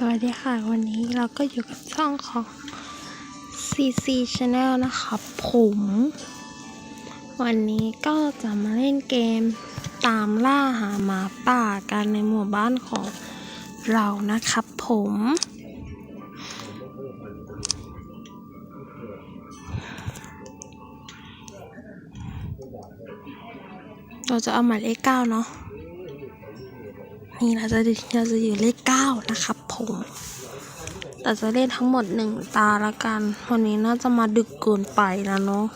สวัสดีค่ะ วันนี้เราก็อยู่กับช่องของ CC Channel นะคะผม วันนี้ก็จะมาเล่นเกมตามล่าหาหมาป่ากันในหมู่บ้านของเรานะครับผม เราจะเอาหมายเลขเก้าเนาะนี่เราจะเราจะอยู่เลขเก้านะครับ ม แต่จะเล่นทั้งหมดหนึ่งตาละกัน วันนี้น่าจะมาดึกเกินไปนะเนาะ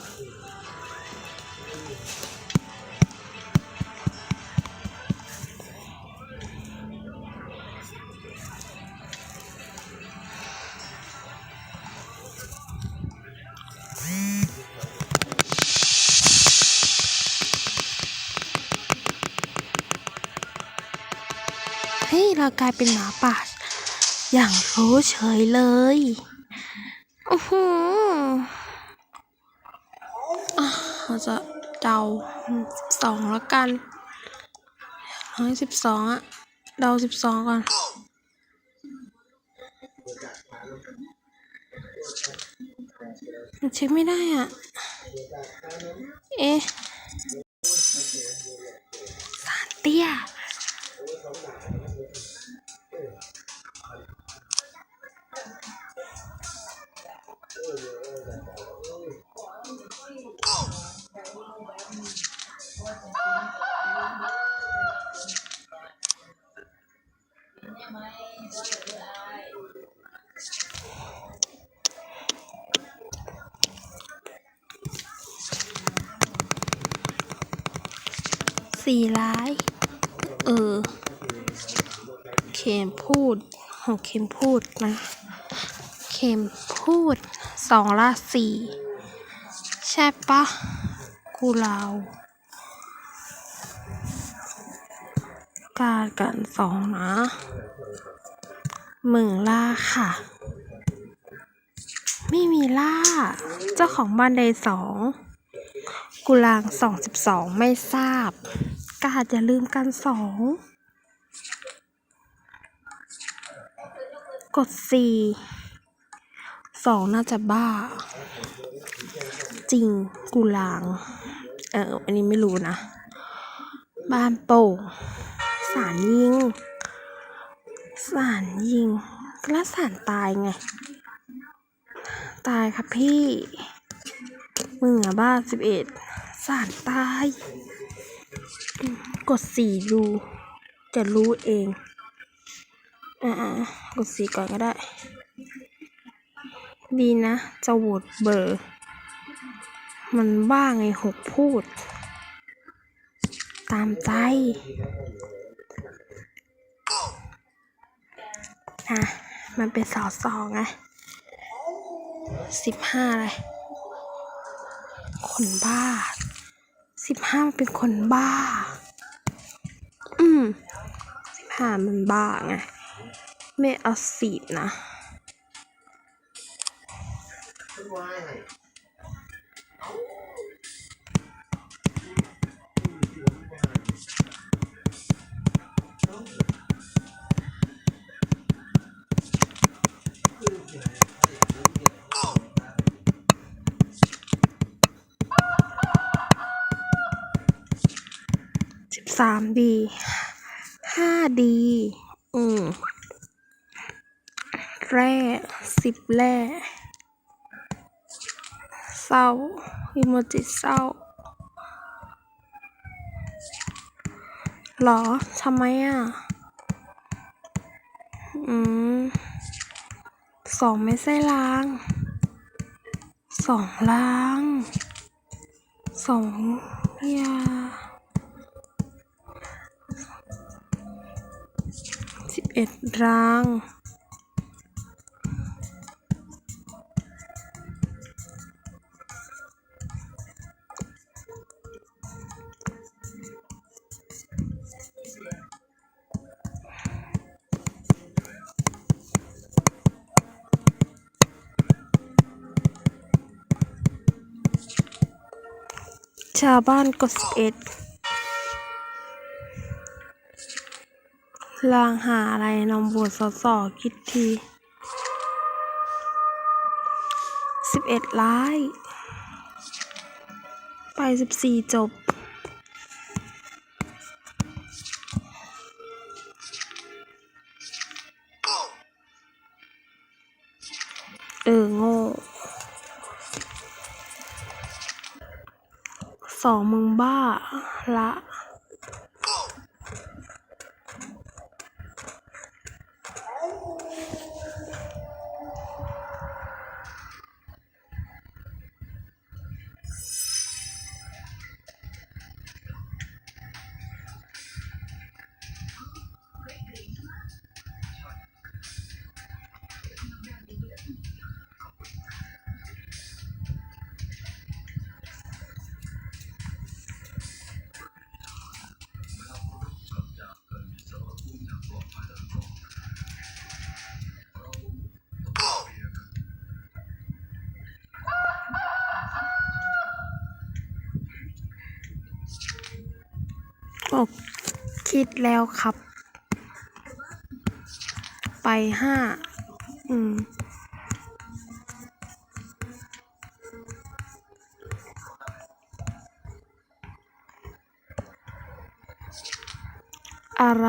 เฮ้ยเรากลายเป็นหมาป่า อย่างรู้เฉยเลยอือหือเราจะเดาสิบสองแล้วกันร้อยสิบสองอะเดาสิบสองก่อนเช็คไม่ได้อะ เอ๊ะ สี่ร้าย เออ เข็มพูดของเข็มพูดนะ เข็มพูดสองละสี่ ใช่ปะกูเราการกันสองนะมึงล่าค่ะ ไม่มีล่า เจ้าของบ้านใดสองกุลางสองสิบสองไม่ทราบ กาดอย่าลืมกันสองกดสี่สองน่าจะบ้า จริงกุลาง เอออันนี้ไม่รู้นะ บ้านโป่งสารยิง สารยิงแล้วสารตายไง ตายครับพี่มึงอะบ้าสิบเอ็ดสารตาย กดสี่ดู จะรู้เองอ่ากดสี่ก่อนก็ได้ ดีนะ จะโหวตเบอร์ มันบ้าไงหกพูด ตามใจนะมันเป็นสอสองไงสิบห้าเลยคนบ้าสิบห้ามันเป็นคนบ้า อืมสิบห้ามันบ้าไงไม่เอาสิบนะามดีห้าดีอืมแร่สิบแร่เศร้าอิโมจิเศร้าหรอทำไมอะ อืมสองไม่ใช่ล้างสองล้างสองยา เอ็ดรางชาวบ้านกดสิบเอ็ด ลางหาอะไรนำบวชสอสอคิดทีสิบเอ็ดร้าย ไปสิบสี่จบเออโง่สองมึงบ้าละ บอกคิดแล้วครับ ไปห้าอืมอะไร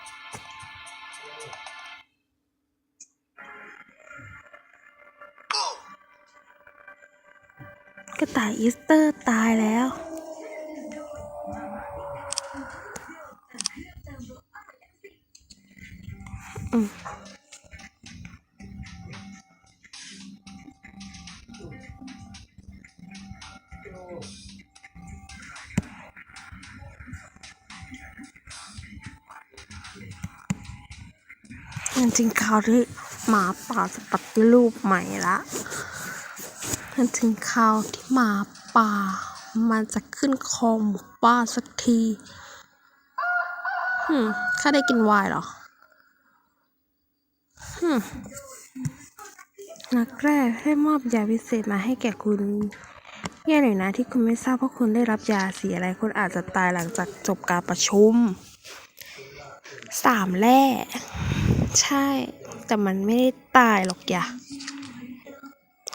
ต่ายอีสเตอร์ตายแล้ว อืมจริงๆข่าวที่หมาป่าจะปฏิรูปใหม่ละ จริงข่าวที่หมาป่า มันจะขึ้นคอหมู่บ้าสักทีหืมข้าได้กินวน์เหรอหืมนักแรกได้มอบยาวิเศษมาให้แก่คุณแย่หน่อยนะที่คุณไม่ทราบว่าะคุณได้รับยาสีอะไรคุณอาจจะตายหลังจากจบการประชุมสามแร่ใช่ แต่มันไม่ได้ตายหรอกอย่า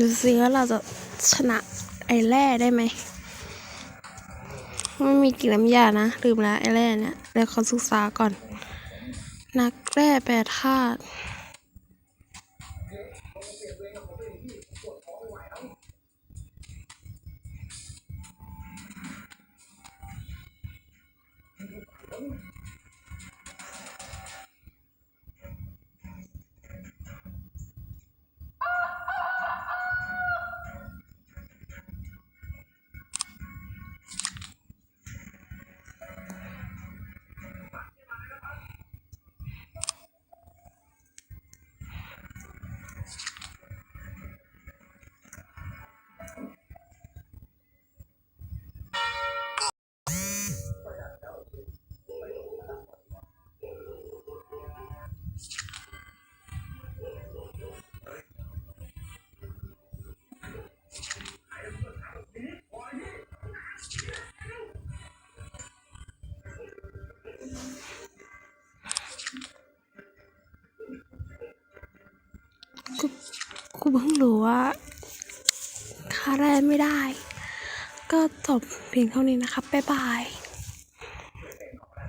ดูสิว่าเราจะชนะไอ้แร่ได้ไหมไม่มีกลิ่นน้ำยานะ ลืมแล้วไอ้แร่เนี่ยเดี๋ยวขอศึกษาก่อน นักแร่แปรธาตุ เพิ่งรู้ว่าค่าแรงไม่ได้ ก็จบเพียงเท่านี้นะครับบ๊ายบาย